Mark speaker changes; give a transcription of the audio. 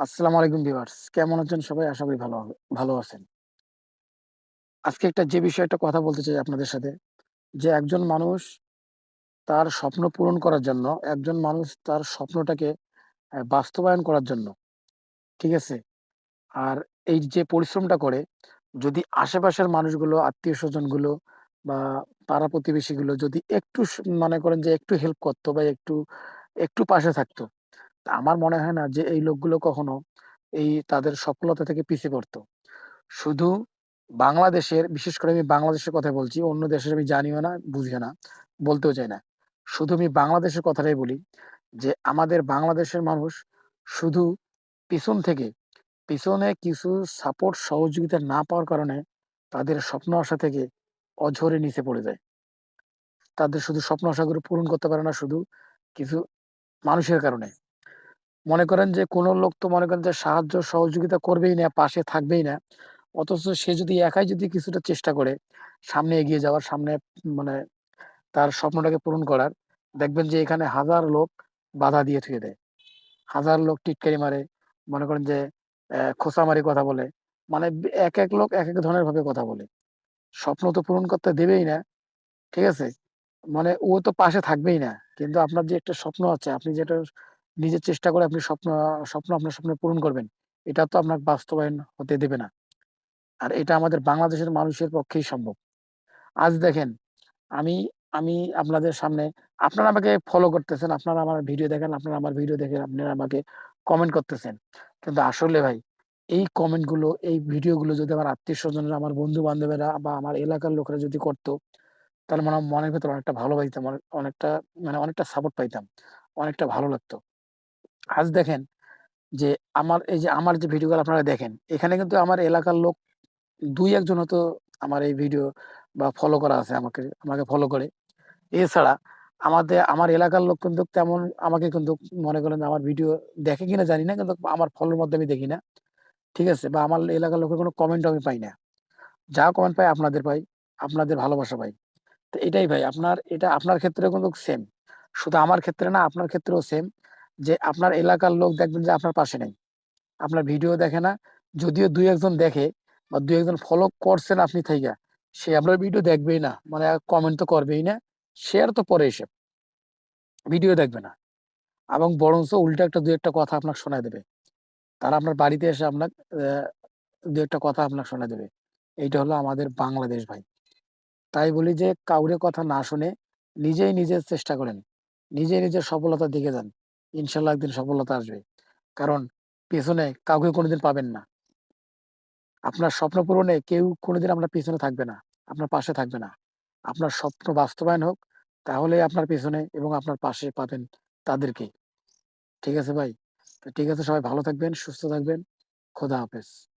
Speaker 1: আসসালামু আলাইকুম। কেমন আছেন সবাই? আশা করি ভালো ভালো আছেন। আজকে একটা যে বিষয়টা কথা বলতে চাই আপনাদের সাথে, যে একজন মানুষ তার স্বপ্ন পূরণ করার জন্য, একজন মানুষ তার স্বপ্নটাকে বাস্তবায়ন করার জন্য, ঠিক আছে? আর এই যে পরিশ্রমটা করে, যদি আশেপাশের মানুষগুলো, আত্মীয়স্বজনগুলো বা পাড়া-প্রতিবেশীগুলো যদি একটু মনে করেন যে একটু হেল্প করতো বা একটু, একটু পাশে থাকতো, আমার মনে হয় না যে এই লোকগুলো কখনো এই তাদের সফলতা থেকে পিছিয়ে পড়তো। শুধু বাংলাদেশের, বিশেষ করে আমি বাংলাদেশের কথা বলছি। অন্য দেশের আমি জানিও না, বুঝিও না, বলতেও চাই না। শুধু আমি বাংলাদেশের কথাটাই বলি যে, আমাদের বাংলাদেশের মানুষ শুধু পিছন থেকে, পিছনে কিছু সাপোর্ট সহযোগিতা না পাওয়ার কারণে তাদের স্বপ্ন আশা থেকে অঝরে নিচে পড়ে যায়। তাদের শুধু স্বপ্ন আশাগুলো পূরণ করতে পারে না শুধু কিছু মানুষের কারণে। মনে করেন যে কোনো লোক তো মনে করেন যে সাহায্য সহযোগিতা করবেই না, পাশে থাকবেই না। অথচ সে যদি একাই যদি কিছুটা চেষ্টা করে সামনে এগিয়ে যাওয়ার, সামনে মানে তার স্বপ্নটাকে পূরণ করার, দেখবেন যে এখানে হাজার লোক বাধা দিয়ে থুয়ে দেয়। হাজার লোক টিটকারি মারে, মনে করেন যে অ্যা খোঁচামারি কথা বলে। মানে এক এক লোক এক এক ধরনের ভাবে কথা বলে। স্বপ্ন তো পূরণ করতে দেবেই না, ঠিক আছে? মানে ও তো পাশে থাকবেই না। কিন্তু আপনার যে একটা স্বপ্ন আছে, আপনি যেটা নিজের চেষ্টা করে আপনি স্বপ্ন স্বপ্ন আপনার স্বপ্ন পূরণ করবেন, এটা তো আপনার বাস্তবায়ন হতে দেবে না। আর এটা আমাদের বাংলাদেশের মানুষের পক্ষেই সম্ভব। আজ দেখেন, আমি আমি আপনাদের সামনে আপনারা আমাকে ফলো করতেছেন, আপনারা আমার ভিডিও দেখেন, আপনারা আমার ভিডিও দেখে আপনারা আমাকে কমেন্ট করতেছেন। কিন্তু আসলে ভাই এই কমেন্টগুলো, এই ভিডিওগুলো যদি আমার আত্মীয় আত্মীয়স্বজনরা, আমার বন্ধু-বান্ধবেরা বা আমার এলাকার লোকেরা যদি করত, তাহলে মনে মনের ভেতর অনেকটা ভালো পাইতাম। অনেক অনেকটা মানে অনেকটা সাপোর্ট পাইতাম। অনেকটা ভালো লাগতো। আজ দেখেন যে আমার এই যে আমার যে ভিডিওগুলো আপনারা দেখেন, এখানে কিন্তু আমার এলাকার লোক ২-১ জন হয়তো আমার এই ভিডিও বা ফলো করা আছে আমাকে, আমাকে ফলো করে। এছাড়া আমাদে আমার এলাকার লোক কিন্তু তেমন আমাকে কিন্তু মনে করেন আমার ভিডিও দেখে কিনা জানি না। কিন্তু আমার ফলোর মধ্যে আমি দেখি না। ঠিক আছে? বা আমার এলাকার লোকের কোনো কমেন্ট আমি পাই না। যা কমেন্ট পাই আপনাদের পাই, আপনাদের ভালোবাসা পাই। তো এটাই ভাই আপনার এটা আপনার ক্ষেত্রেও কিন্তু সেম। শুধু আমার ক্ষেত্রে না, আপনার ক্ষেত্রেও সেম যে আপনার এলাকার লোক দেখবেন যে আপনার পাশে নেই। আপনার ভিডিও দেখে না। যদিও দুই একজন দেখে বা ২-১ ফলো করছেন আপনি থাইকা, সে আপনার ভিডিও দেখবেই না। মানে কমেন্ট তো করবেই না। শেয়ার তো পরে হিসেব। ভিডিও দেখবে না। এবং বরঞ্চ উল্টা একটা ২-১ কথা আপনাকে শোনায় দেবে। তারা আপনার বাড়িতে এসে আপনার অ্যা ২-১ কথা আপনাকে শোনায় দেবে। এইটা হলো আমাদের বাংলাদেশ ভাই। তাই বলি যে কাউরে কথা না শুনে নিজেই নিজের চেষ্টা করেন। নিজেই নিজের সফলতার দিকে যান। ইনশাআল্লাহ একদিন সফলতা আসবে। কারণ পেছনে কাউকে কোনোদিন পাবেন না। আপনার স্বপ্ন পূরণে কেউ কোনোদিন আপনার পেছনে থাকবে না। আপনার পাশে থাকবে না। আপনার স্বপ্ন বাস্তবায়ন হোক, তাহলে আপনার পেছনে এবং আপনার পাশে পাবেন তাদেরকে। ঠিক আছে ভাই? ঠিক আছে সবাই ভালো থাকবেন, সুস্থ থাকবেন। খোদা হাফেজ।